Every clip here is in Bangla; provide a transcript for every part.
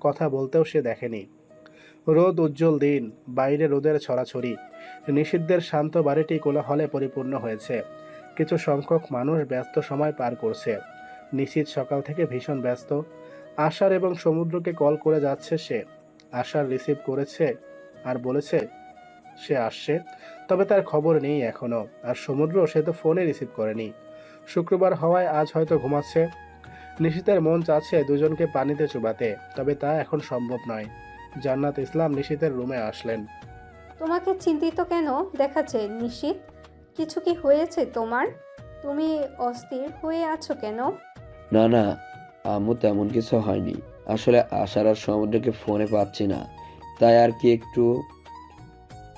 কথা বলতেও সে দেখেনি। রোদ উজ্জ্বল দিন, বাইরে রোদের ছড়াছড়ি। নিষিদ্ধের শান্ত বাড়িটি কোলাহলে পরিপূর্ণ হয়েছে। কিছু সংখ্যক মানুষ ব্যস্ত সময় পার করছে। নিশীথ সকাল থেকে ভীষণ ব্যস্ত। আশার এবং সমুদ্রকে কল করে যাচ্ছে সে। আশার রিসিভ করেছে আর বলেছে, সে আসছে। তবে তার খবর নেই এখনও। আর সমুদ্র সে তো ফোনে রিসিভ করেনি। শুক্রবার হওয়ায় আজ হয়তো ঘুমাচ্ছে। নিশিতের মন চাচ্ছে দুজনকে পানিতে চুবাতে তবে তা এখন সম্ভব নয়। জান্নাত ইসলাম নিশিতের রুমে আসলেন। তোমাকে চিন্তিত কেন দেখাচ্ছে নিশিত? কিছু কি হয়েছে তোমার? তুমি অস্থির হয়ে আছো কেন? না না আম্মু তেমন কিছু হয়নি। আসলে আশার আর সমুদ্রকে ফোনে পাচ্ছি না। তাই আর কি একটু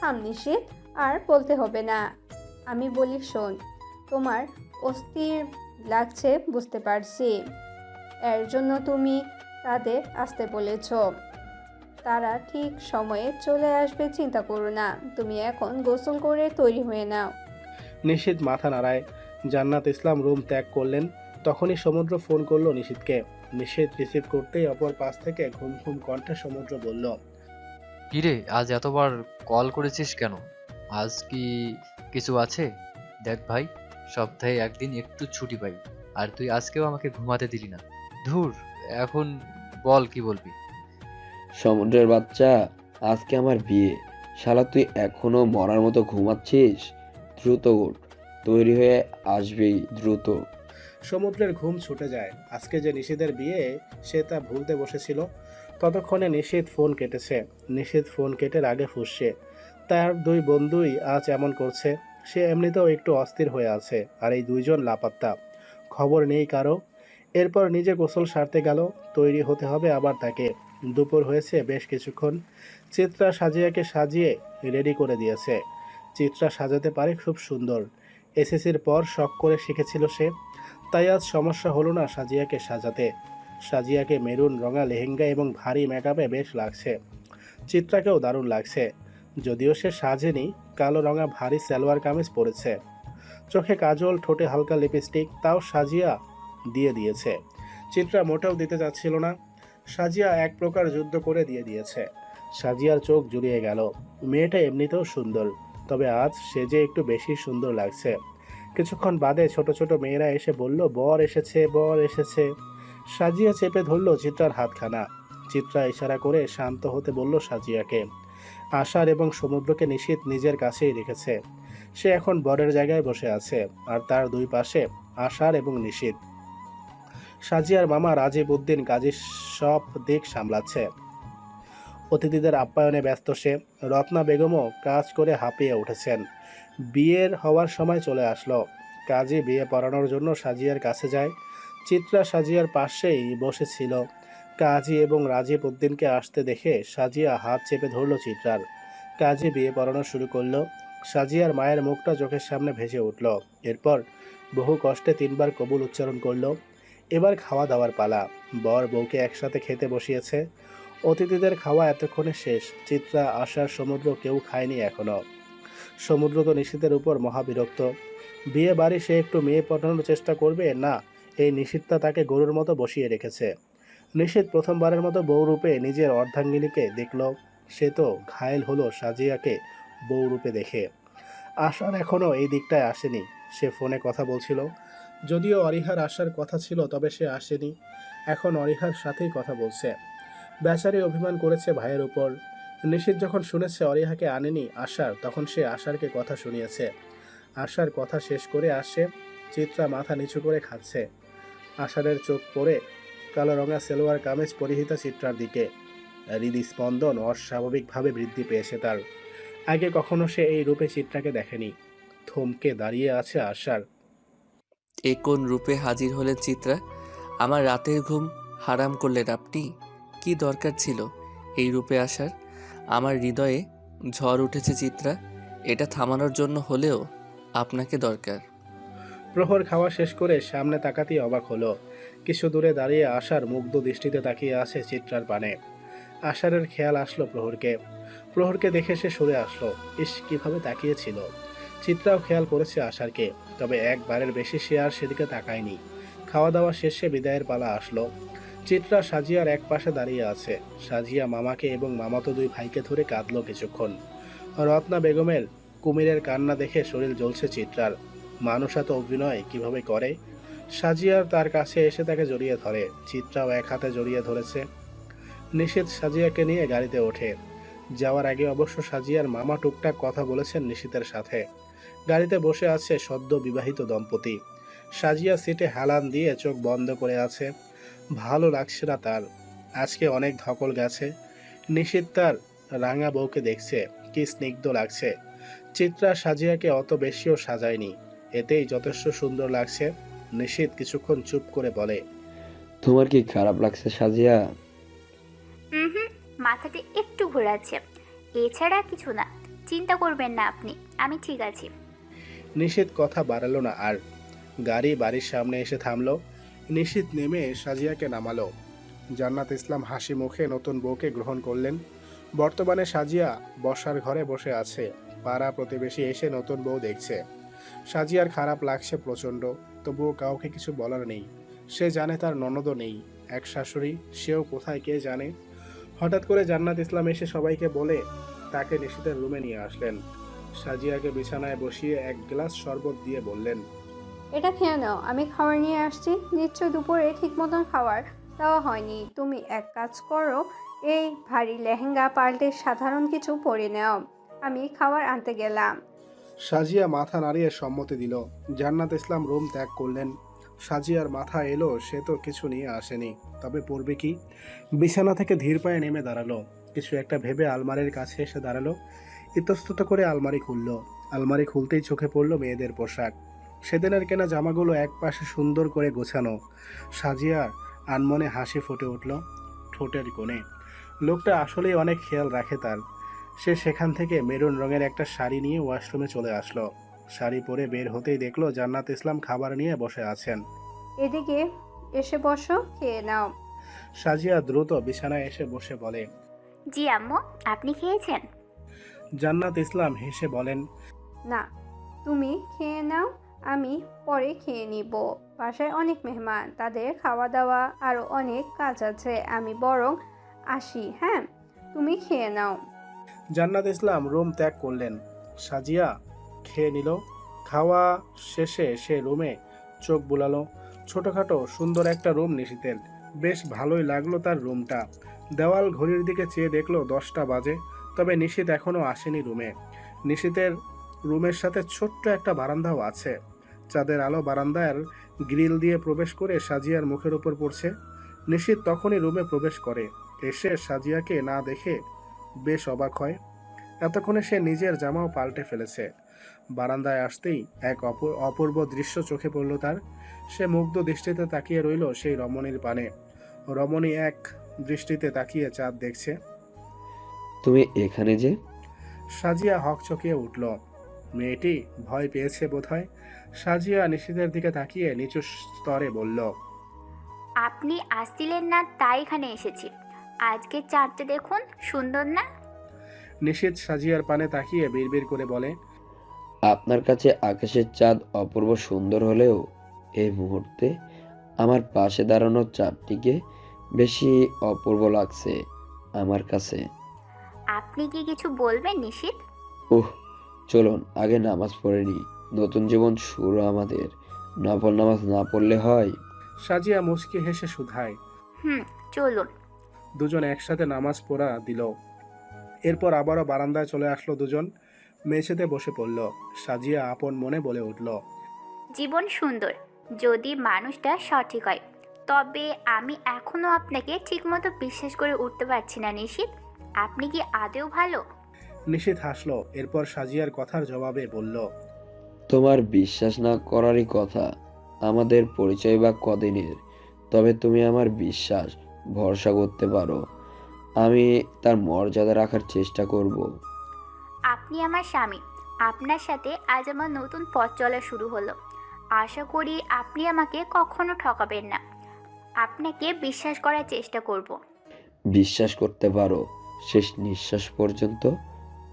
থাম নিশিত আর বলতে হবে না। আমি বলি শোন তোমার অস্থির লাগছে বুঝতে পারছি। এর জন্য তুমি তাদের আসতে বলেছ। তারা ঠিক সময়ে চলে আসবে চিন্তা করো না। তুমি এখন গোসল করে তৈরি হয়ে নাও। নিশিত মাথা নাড়ায়। জান্নাত ইসলাম রুম ত্যাগ করলেন। তখনই সমুদ্র ফোন করল নিশিতকে নিশিত রিসিভ করতেই অপর পাশ থেকে ঘুম ঘুম কণ্ঠে সমুদ্র বলল কিরে আজ এতবার কল করেছিস কেন? আজ কি কিছু আছে? দেখ ভাই সপ্তাহে একদিন একটু ছুটি পাই। আর তুই আজকেও আমাকে ঘুমাতে দিলি না। ধুর এখন বল কি বলবি? সমুদ্রের বাচ্চা আজকে আমার বিয়ে। শালা তুই এখনও মরার মতো ঘুমাচ্ছিস? দ্রুত উঠ তৈরি হয়ে আসবেই দ্রুত। সমুদ্রের ঘুম ছুটে যায়। আজকে যে নিশিতের বিয়ে সে তা ভুলতে বসেছিল। ততক্ষণে নিশিত ফোন কেটেছে। নিশিত ফোন কেটে রাগে ফুসছে। তার দুই বন্ধুই আজ এমন করছে। সে এমনিতেও একটু অস্থির হয়ে আছে আর এই দুইজন লাপাত্তা। খবর নেই কারও। এরপর নিজে গোসল সারতে গেল, তৈরি হতে হবে আবার তাকে। দুপুর হয়েছে বেশ কিছুক্ষণ। চিত্রা সাজিয়াকে সাজিয়ে রেডি করে দিয়েছে। চিত্রা সাজাতে পারে খুব সুন্দর। এসএসসির পর শখ করে শিখেছিল সে। তাই আজ সমস্যা হলো না সাজিয়াকে সাজাতে। সাজিয়াকে মেরুন, রঙা, লেহেঙ্গা এবং ভারী মেকআপে বেশ লাগছে। চিত্রাকেও দারুণ লাগছে। যদিও সে সাজেনি, কালো, রঙা, ভারী সালোয়ার কামিজ পরেছে। চোখে কাজল, ঠোঁটে হালকা লিপস্টিক তাও সাজিয়া দিয়ে দিয়েছে। চিত্রা মোটেও দিতে চাচ্ছিল না। সাজিয়া এক প্রকার যুদ্ধ করে দিয়ে দিয়েছে। সাজিয়ার চোখ জুড়িয়ে গেল। মেয়েটা এমনিতেও সুন্দর, তবে আজ সে যে একটু বেশি সুন্দর লাগছে। কিছুক্ষণ বাদে ছোট ছোট মেয়েরা এসে বলল, বর এসেছে বর এসেছে। সাজিয়া চেপে ধরলো চিত্রার হাতখানা। চিত্রা ইশারা করে শান্ত হতে বলল সাজিয়াকে। আশার এবং সমুদ্রকে নিশীত নিজের কাছেই রেখেছে। সে এখন বরের জায়গায় বসে আছে, আর তার দুই পাশে আশার এবং নিশীত সাজিয়ার মামা রাজীব উদ্দিন কাজী সব দিক সামলাচ্ছে। অতিথিদের আপ্যায়নে ব্যস্ত সে রত্না বেগমও কাজ করে হাঁপিয়ে উঠেছেন। বিয়ের হওয়ার সময় চলে আসলো। কাজে বিয়ে পড়ানোর জন্য সাজিয়ার কাছে যায়। চিত্রা সাজিয়ার পাশেই বসেছিল। কাজী এবং রাজীব উদ্দিনকে আসতে দেখে সাজিয়া হাত চেপে ধরল চিত্রার। কাজী বিয়ে পড়ানো শুরু করল। সাজিয়ার মায়ের মুখটা চোখের সামনে ভেসে উঠল। এরপর বহু কষ্টে তিনবার কবুল উচ্চারণ করল। এবার খাওয়া দাওয়ার পালা। বর বউকে একসাথে খেতে বসিয়েছে। অতিথিদের খাওয়া এতক্ষণে শেষ। চিত্রা আশার সমুদ্র কেউ খায়নি এখনও। সমুদ্র তো নিশীতের উপর মহাবিরক্ত। বিয়ে বাড়ি সে একটু মেয়ে পটানোর চেষ্টা করবে? না, এই নিশীতটা তাকে গরুর মতো বসিয়ে রেখেছে। নিশীত প্রথমবারের মতো বউরূপে নিজের অর্ধাঙ্গিনীকে দেখল। সে তো ঘায়েল হলো সাজিয়াকে বউরূপে দেখে। আশার এখনও এই দিকটায় আসেনি। সে ফোনে কথা বলছিল। যদিও অরিহার আসার কথা ছিল, তবে সে আসেনি। এখন অরিহার সাথেই কথা বলছে। বেচারি অভিমান করেছে ভাইয়ের উপর। নিশীত যখন শুনেছে অরিহাকে আনেনি আশার, তখন সে আশারকে কথা শুনিয়েছে। আশার কথা শেষ করে আসে, চিত্রা মাথা নিচু করে খাচ্ছে। আষাঢ়ের চোখ পড়ে কালো রঙা সেলোয়ার কামিজ পরিহিতা চিত্রার দিকে। হৃদস্পন্দন অস্বাভাবিকভাবে বৃদ্ধি পেয়েছে তার। আগে কখনো সে এই রূপে চিত্রাকে দেখেনি। থমকে দাঁড়িয়ে আছে আশার। এ কোন রূপে হাজির হলেন চিত্রা? আমার রাতের ঘুম হারাম করলেন আপনি? কি দরকার ছিল এই রূপে আসার? আমার হৃদয়ে ঝড় উঠেছে চিত্রা। এটা থামানোর জন্য হলেও আপনাকে দরকার। প্রহর খাওয়া শেষ করে সামনে তাকাতেই অবাক হলো। কিছু দূরে দাঁড়িয়ে আশার মুগ্ধ দৃষ্টিতে তাকিয়ে আছে চিত্রার পানে। আশারের খেয়াল আসলো প্রহরকে। প্রহরকে দেখে সে সরে আসলো। ইস, কীভাবে তাকিয়েছিল। চিত্রাও খেয়াল করেছে আশারকে, তবে একবারের বেশি সে আর সেদিকে তাকায়নি। খাওয়া দাওয়া শেষে বিদায়ের পালা আসলো। চিত্রা সাজিয়ার এক পাশে দাঁড়িয়ে আছে। সাজিয়া মামাকে এবং মামাতো দুই ভাইকে ধরে কাঁদল কিছুক্ষণ। রত্না বেগমের কুমিরের কান্না দেখে শরীর জ্বলছে চিত্রার। মানুষ এত অভিনয়, কীভাবে করে? সাজিয়ার তার কাছে এসে তাকে জড়িয়ে ধরে। চিত্রাও এক হাতে জড়িয়ে ধরেছে। নিশীথ সাজিয়াকে নিয়ে গাড়িতে ওঠে। যাওয়ার আগে অবশ্য সাজিয়ার মামা টুকটাক কথা বলেছেন নিশীথের সাথে। গাড়িতে বসে আছে সদ্য বিবাহিত দম্পতি। সাজিয়া সিটে হালান দিয়ে চোখ বন্ধ করে আছে। ভালো লাগছে না তার। আজকে অনেক ধকল গেছে। নিশীথ তার রাঙা বউকে দেখছে। কি স্নিগ্ধ লাগছে। চিত্রা সাজিয়াকে অত বেশিও সাজায়নি। এতেই যথেষ্ট সুন্দর লাগছে। নিশীথ কিছুক্ষণ চুপ করে বলে তোমার কি খারাপ লাগছে সাজিয়া? হুম হুম মাথাতে একটু ঘোরাচ্ছে। এছাড়া কিছু না। চিন্তা করবেন না আপনি। আমি ঠিক আছি। নিশীথ কথা বাড়ালো না আর গাড়ি বাড়ির সামনে এসে থামলো। নিশীথ নেমে সাজিয়াকে নামালো। জান্নাত ইসলাম হাসি মুখে নতুন বউকে গ্রহণ করলেন। বর্তমানে সাজিয়া বসার ঘরে বসে আছে। পাড়া প্রতিবেশী এসে নতুন বউ দেখছে। সাজিয়ার খারাপ লাগছে প্রচণ্ড। তবুও কাউকে কিছু বলার নেই। সে জানে তার ননদও নেই। এক শাশুড়ি, সেও কোথায় কে জানে? হঠাৎ করে জান্নাত ইসলাম এসে সবাইকে বলে তাকে নিশীতের রুমে নিয়ে আসলেন। সাজিয়াকে বিছানায় বসিয়ে এক গ্লাস শরবত দিয়ে বললেন এটা খেয়ে নাও আমি খাবার নিয়ে আসছি। নিশ্চয় দুপুরে ঠিক মতন খাবার দেওয়া হয়নি। তুমি এক কাজ করো এই ভারী লেহেঙ্গা পাল্টে সাধারণ কিছু পরে নাও। আমি খাবার আনতে গেলাম। সাজিয়া মাথা নাড়িয়ে সম্মতি দিল। জান্নাত ইসলাম রুম ত্যাগ করলেন। সাজিয়ার মাথা এলো সে তো কিছু নিয়ে আসেনি। তবে পড়বে কি? বিছানা থেকে ধীর পায়ে নেমে দাঁড়াল। কিছু একটা ভেবে আলমারির কাছে এসে দাঁড়াল। ইতস্তত করে আলমারি খুললো। আলমারি খুলতেই চোখে পড়ল মেয়েদের পোশাক। সেদিনের কেনা জামাগুলো এক পাশে সুন্দর করে গোছানো। সাজিয়ার আনমনে হাসি ফুটে উঠল ঠোঁটের কোণে। লোকটা আসলেই অনেক খেয়াল রাখে তার। সে সেখান থেকে মেরুন রঙের একটা শাড়ি নিয়ে ওয়াশরুমে চলে আসলো। শাড়ি পরে বের হতেই দেখল জান্নাত ইসলাম খাবার নিয়ে বসে আছেন। এদিকে এসে বসো খেয়ে নাও। সাজিয়া দ্রুত বিছানায় এসে বসে বলে জি আম্মু আপনি খেয়েছেন? জান্নাত ইসলাম হেসে বলেন না তুমি খেয়ে নাও আমি পরে খেয়ে নিব। বাসায় অনেক মেহমান তাদের খাওয়া দাওয়া আরও অনেক কাজ আছে আমি বরং আসি হ্যাঁ? তুমি খেয়ে নাও। জান্নাত ইসলাম রুম ত্যাগ করলেন। সাজিয়া খেয়ে নিল। খাওয়া শেষে সে রুমে চোখ বুলালো। ছোটোখাটো সুন্দর একটা রুম নিশিতের। বেশ ভালোই লাগল তার রুমটা। দেওয়াল ঘড়ির দিকে চেয়ে দেখল দশটা বাজে। তবে নিশিত এখনও আসেনি রুমে। নিশিতের রুমের সাথে ছোট্ট একটা বারান্দাও আছে। চাঁদের আলো বারান্দার গ্রিল দিয়ে প্রবেশ করে সাজিয়ার মুখের উপর পড়ছে। নিশিত তখনই রুমে প্রবেশ করে। এসে সাজিয়াকে না দেখে বেশ অবাক হয়। এতক্ষণে সে নিজের জামাও পাল্টে ফেলেছে। বারান্দায় আসতেই এক অপূ- অপূর্ব দৃশ্য চোখে পড়ল তার। সে মুগ্ধ দৃষ্টিতে তাকিয়ে রইল সেই রমণীর পানে। রমণী এক দৃষ্টিতে তাকিয়ে চাঁদ দেখছে। তুমি এখানে যে? সাজিয়া হকচকিয়ে উঠল। মেয়েটি ভয় পেয়েছে বোধহয়। সাজিয়া নিশীতের দিকে তাকিয়ে নিচু স্তরে বলল আপনি আসছিলেন না তাই এখানে এসেছি। আজকে চাঁদটা দেখুন সুন্দর না? নিশীত সাজিয়ার পানে তাকিয়ে বিড়বিড় করে বলে আপনার কাছে আকাশের চাঁদ অপূর্ব সুন্দর হলেও এই মুহূর্তে আমার পাশে দাঁড়ানো চাঁদটিকে বেশি অপূর্ব লাগছে আমার কাছে। আপনি কি কিছু বলবেন নিশিত? উহ চলুন আগে নামাজ পড়ে নিই। নতুন জীবন শুরু আমাদের। নফল নামাজ না পড়লে হয়? সাজিয়া মুচকি হেসে শুধায়। হুম চলুন। দুজন একসাথে নামাজ পড়া দিল। এরপর আবারও বারান্দায় চলে আসলো দুজন। মেঝেতে বসে পড়ল। সাজিয়া আপন মনে বলে উঠল জীবন সুন্দর। যদি মানুষটা সঠিক হয় তবে আমি এখনও আপনাকে ঠিকমতো বিশ্বাস করে উঠতে পারছি না নিশিত। আপনি কি আদেও ভালো? নিশীথ হাসলো এরপর সাজিয়ার কথার জবাবে বলল তোমার বিশ্বাস না করারই কথা। আমাদের পরিচয় বা কদিনের তবে তুমি আমার বিশ্বাস ভরসা করতে পারো। আমি তার মর্যাদা রাখার চেষ্টা করব। আপনি আমার স্বামী। আপনার সাথে আজ আমার নতুন পথ চলা শুরু হলো। আশা করি আপনি আমাকে কখনো ঠকাবেন না। আপনাকে বিশ্বাস করার চেষ্টা করব। বিশ্বাস করতে পারো। শেষ নিঃশ্বাস পর্যন্ত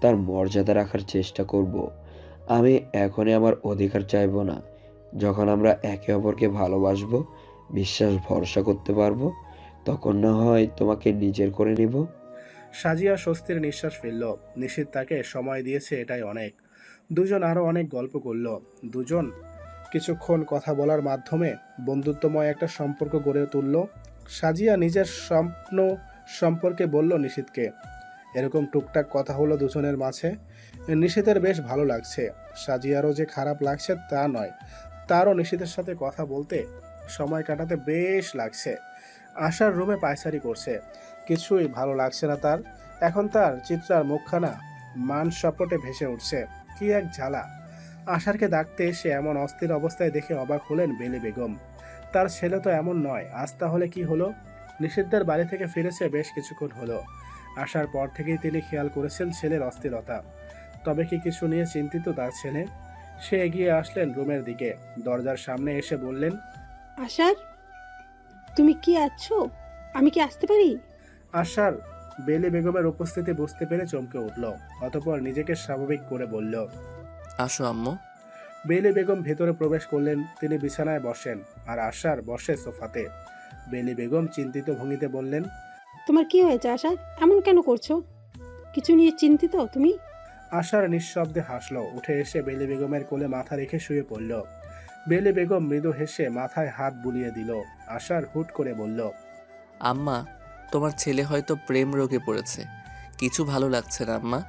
তার মর্যাদা রাখার চেষ্টা করব। আমি এখনই আমার অধিকার চাইব না। যখন আমরা একে অপরকে ভালোবাসবো, বিশ্বাস, ভরসা করতে পারব, তখন না হয় তোমাকে নিজের করে নিব। সাজিয়া স্বস্তির নিঃশ্বাস ফেলল। নিশীত তাকে সময় দিয়েছে এটাই অনেক। দুজন আরও অনেক গল্প করল। দুজন কিছুক্ষণ কথা বলার মাধ্যমে বন্ধুত্বময় একটা সম্পর্ক গড়ে তুলল। সাজিয়া নিজের স্বপ্ন সম্পর্কে বলল নিশীতকে। এরকম টুকটাক কথা হলো দুজনের মাঝে। নিশীতের বেশ ভালো লাগছে। সাজিয়ারও যে খারাপ লাগছে তা নয়। তারও নিশীতের সাথে কথা বলতে সময় কাটাতে বেশ লাগছে। আশার রুমে পায়চারি করছে। কিছুই ভালো লাগছে না তার। এখন তার চিত্রার মুখখানা মান সপটে ভেসে উঠছে। কি এক ঝালা। আশারকে ডাকতে এসে এমন অস্থির অবস্থায় দেখে অবাক হলেন বেলি বেগম। তার ছেলে তো এমন নয়। আজ তাহলে কি হলো? নিষিদ্ধের বাড়ি থেকে ফিরেছে বেশ কিছুক্ষণ হলো। আসার পর থেকেই তিনি খেয়াল করেছেন ছেলের অস্থিরতা। তবে কি কিছু নিয়ে চিন্তিত তার ছেলে? সে এগিয়ে আসলেন রুমের দিকে। দরজার সামনে এসে বললেন আশার তুমি কি আছো? আমি কি আসতে পারি? আশার বেলি বেগমের উপস্থিতি বুঝতে পেরে চমকে উঠল অতপর নিজেকে স্বাভাবিক করে বলল আসো আম্মু। বেলি বেগম ভেতরে প্রবেশ করলেন তিনি বিছানায় বসেন আর আশার বসে সোফাতে। বেলি বেগম চিন্তিত ভঙ্গিতে বললেন তোমার কি হয়েছে আশা? এমন কেন করছ? কিছু নিয়ে চিন্তিত তুমি? আশার নিঃশব্দে হাসলো উঠে এসে বেলি বেগমের কোলে মাথা রেখে শুয়ে পড়ল। বেলি বেগম মৃদু হেসে মাথায় হাত বুলিয়ে দিল। আশার হুট করে বলল আম্মা তোমার ছেলে হয়তো প্রেম রোগে পড়েছে। কিছু ভালো লাগছে না আম্মা।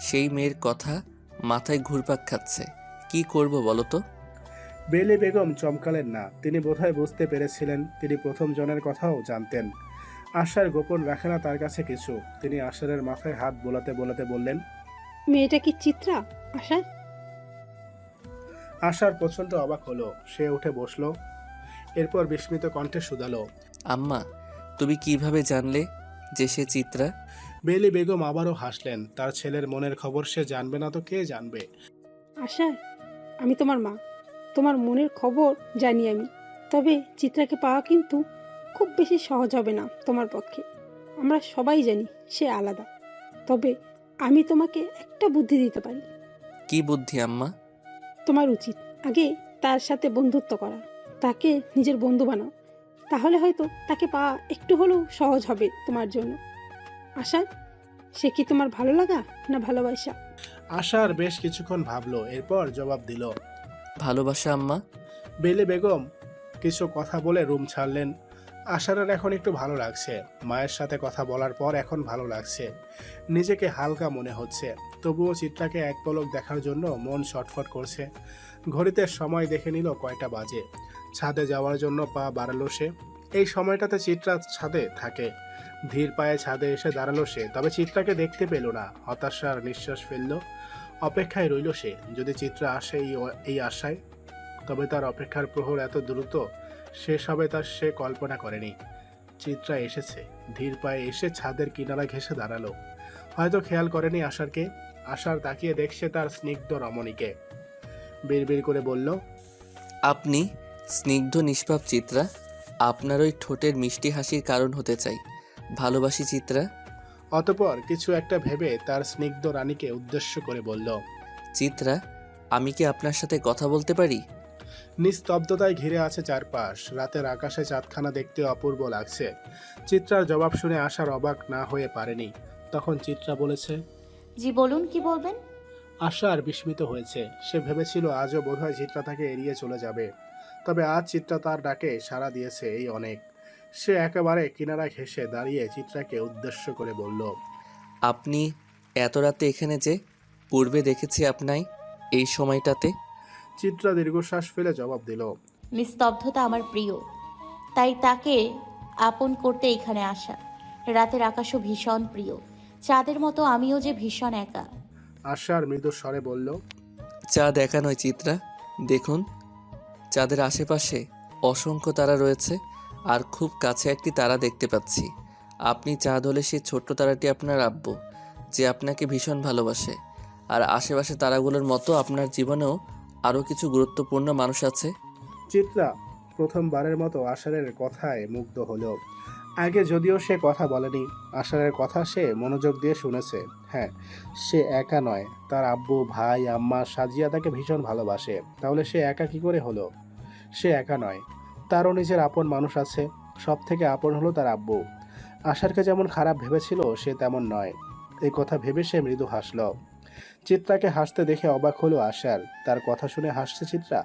সেই মেয়ের কথা মাথায় ঘুরপাক খাচ্ছে। কি করব বলো তো? বেলি বেগম চমকালেন না। তিনি বোধহয় বুঝতে পেরেছিলেন তিনি প্রথম জনের কথাও জানতেন। আশার গোপন রাখে না তার কাছে কিছু। তিনি আশারের মাথায় হাত বোলাতে বোলাতে বললেন মেয়েটা কি চিত্রা আশার? আশার প্রচণ্ড অবাক হলো। সে উঠে বসল এরপর বিস্মিত কণ্ঠে শুধালো আম্মা তুমি কীভাবে জানলে যে সে চিত্রা? বেলি বেগম আবারও হাসলেন তার ছেলের মনের খবর সে জানবে না তো কে জানবে? আশা আমি তোমার মা। তোমার মনের খবর জানি আমি। তবে চিত্রাকে পাওয়া কিন্তু খুব বেশি সহজ হবে না তোমার পক্ষে। আমরা সবাই জানি সে আলাদা। তবে আমি তোমাকে একটা বুদ্ধি দিতে পারি। কি বুদ্ধি আম্মা? তোমার উচিত আগে তার সাথে বন্ধুত্ব করা। তাকে নিজের বন্ধু বানাও। তাহলে হয়তো তাকে পাওয়া একটু হলেও সহজ হবে তোমার জন্য। আশা সে কি তোমার ভালো লাগা না ভালোবাসা? আশার বেশ কিছুক্ষণ ভাবলো এরপর জবাব দিল ভালোবাসা, আম্মা। বেলে বেগম, কিছু কথা বলে রুম ছাড়লেন। আশারের এখন একটু ভালো লাগছে। মায়ের সাথে কথা বলার পর এখন ভালো লাগছে। নিজেকে হালকা মনে হচ্ছে। তবুও চিত্রাকে এক পলক দেখার জন্য মন ছটফট করছে। ঘড়িতে সময় দেখে নিল কয়টা বাজে। ছাদে যাওয়ার জন্য পা বাড়ালো সে। এই সময়টাতে চিত্রা ছাদে থাকে। ধীর পায়ে ছাদে এসে দাঁড়াল সে। তবে চিত্রাকে দেখতে পেল না। হতাশার নিঃশ্বাস ফেলল। অপেক্ষায় রইল সে। যদি চিত্রা আসে এই আশায়, তবে তার অপেক্ষার প্রহর এত দ্রুত, শেষ হবে তার সে কল্পনা করেনি। চিত্রা এসেছে। ধীর পায়ে এসে ছাদের কিনারা ঘেসে দাঁড়াল। হয়তো খেয়াল করেনি আশারকে। আশার তাকিয়ে দেখছে তার স্নিগ্ধ রমণীকে। বিড়বিড় করে বলল, আপনি স্নিগ্ধ নিষ্পাপ চিত্রা, আপনার ওই ঠোঁটের মিষ্টি হাসির কারণ হতে চাই। ভালোবাসি চিত্রা অতপর কিছু একটা ভেবে তার স্নিগ্ধ রানীকে উদ্দেশ্য করে বলল চিত্রা আমি কি আপনার সাথে কথা বলতে পারি? নিস্তব্ধতায় ঘিরে আছে চারপাশ। রাতের আকাশে চাঁদখানা দেখতে অপূর্ব লাগছে। চিত্রার জবাব শুনে আসার অবাক না হয়ে পারেনি। তখন চিত্রা বলেছে জি বলুন কি বলবেন? আশা আর বিস্মিত হয়েছে। সে ভেবেছিল আজও বোধহয় চিত্রা তাকে এড়িয়ে চলে যাবে। তবে আজ চিত্রা তার ডাকে সাড়া দিয়েছে এই অনেক। সে একেবারে কিনারা ঘেসে দাঁড়িয়ে চিত্রাকে উদ্দেশ্য করে বলল আপনি এত রাতে এখানে যে পূর্বে দেখেছি আপনাই এই সময়টাতে? চিত্রা দীর্ঘশ্বাস ফেলে জবাব দিল নিস্তব্ধতা আমার প্রিয় তাই তাকে আপন করতে এখানে আসা। রাতের আকাশও ভীষণ প্রিয় চাঁদের মতো আমিও যে ভীষণ একা। আশার মৃদু স্বরে বলল চা দেখা নয় চিত্রা দেখুন চাঁদের আশেপাশে অসংখ্য তারা রয়েছে। আর খুব কাছে একটি তারা দেখতে পাচ্ছি। আপনি চাঁদ হলে সেই ছোট্ট তারাটি আপনার আব্বু, যে আপনাকে ভীষণ ভালোবাসে। আর আশেপাশে তারাগুলোর মতো আপনার জীবনেও আরও কিছু গুরুত্বপূর্ণ মানুষ আছে? চিত্রা, প্রথমবারের মতো আষাঢ়ের কথায় মুগ্ধ হলো। আগে যদিও সে কথা বলেনি আষাঢ়ের কথা সে মনোযোগ দিয়ে শুনেছে। হ্যাঁ সে একা নয়। তার আব্বু, ভাই, আম্মা, সাজিয়া তাকে ভীষণ ভালোবাসে। তাহলে সে একা কি করে হলো? সে একা নয়। তারও নিজের আপন মানুষ আছে। সব থেকে আপন হলো তার আব্বু। আশারকে যেমন খারাপ ভেবেছিল, সে তেমন নয়। এই কথা ভেবে সে মৃদু হাসল। চিত্রাকে হাসতে দেখে অবাক হলো আশার। তার কথা শুনে হাসছে চিত্রা?